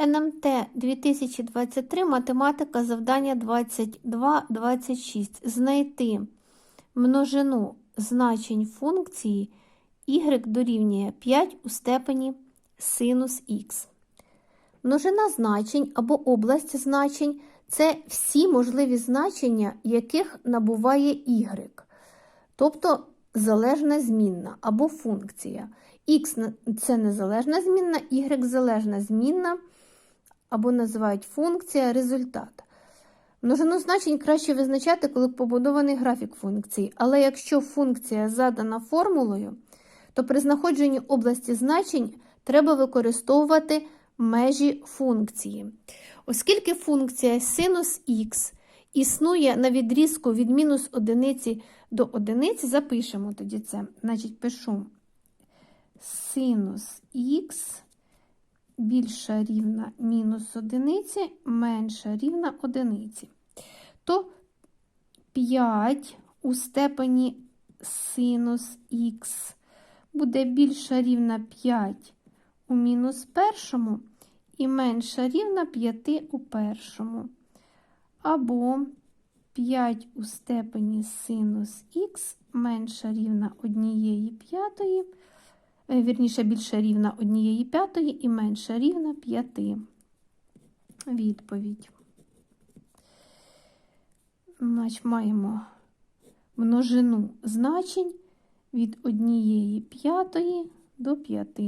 НМТ 2023, математика, завдання 22-26. Знайти множину значень функції y дорівнює 5 у степені синус х. Множина значень або область значень це всі можливі значення, яких набуває y, тобто залежна змінна або функція. Х це незалежна змінна, y залежна змінна, або називають функція результат. Множину значень краще визначати, коли побудований графік функції, але якщо функція задана формулою, то при знаходженні області значень треба використовувати межі функції. Оскільки функція синус х існує на відрізку від мінус одиниці до одиниці, запишемо тоді це. Значить, пишу синус х більша рівна мінус одиниці, менша рівна одиниці. То 5 у степені синус х буде більша рівна 5 у мінус першому і менша рівна 5 у першому. Або 5 у степені синус х менша рівна однієї п'ятої, вірніше більше рівна однієї п'ятої і менша рівна 5. Відповідь. Значить, маємо множину значень від однієї п'ятої до 5.